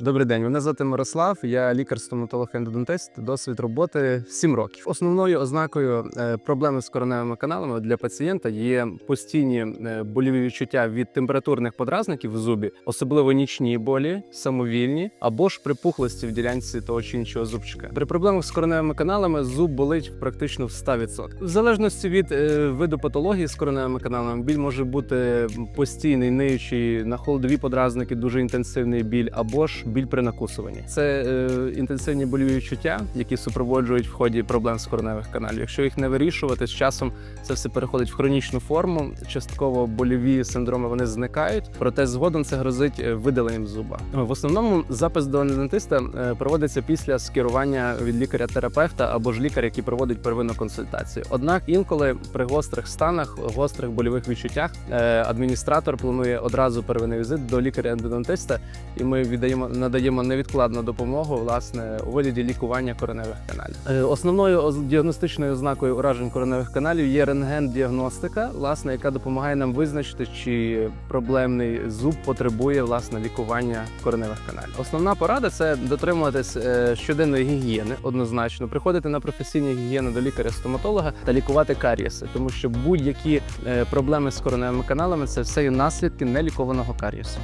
Добрий день, мене звати Мирослав. Я лікар-стоматолог-ендодонтист. Досвід роботи 7 років. Основною ознакою е, проблеми з короневими каналами для пацієнта є постійні е, больові відчуття від температурних подразників в зубі, особливо нічні болі, самовільні або ж припухлості в ділянці того чи іншого зубчика. При проблемах з короневими каналами зуб болить практично в 100%. В залежності від е, виду патології з короневими каналами, біль може бути постійний, ниючий на холодові подразники, дуже інтенсивний біль, або ж біль при накусуванні. Це е, інтенсивні больові відчуття, які супроводжують в ході проблем з короневих каналів. Якщо їх не вирішувати, з часом це все переходить в хронічну форму. Частково больові синдроми вони зникають, проте згодом це грозить е, видаленням зуба. В основному запис до ендодонтиста е, проводиться після скерування від лікаря-терапевта або ж лікаря, який проводить первинну консультацію. Однак інколи при гострих станах, гострих больових відчуттях, е, адміністратор планує одразу первинний візит до лікаря-ендодонтиста, і ми віддаємо надаємо невідкладну допомогу власне у вигляді лікування короневих каналів. Е, Основною діагностичною ознакою уражень короневих каналів є рентген-діагностика, власне, яка допомагає нам визначити, чи проблемний зуб потребує власне лікування короневих каналів. Основна порада це дотримуватись е, щоденної гігієни, однозначно, приходити на професійну гігієну до лікаря-стоматолога та лікувати карієси, тому що будь-які е, проблеми з короневими каналами це все є наслідки нелікованого карієсу.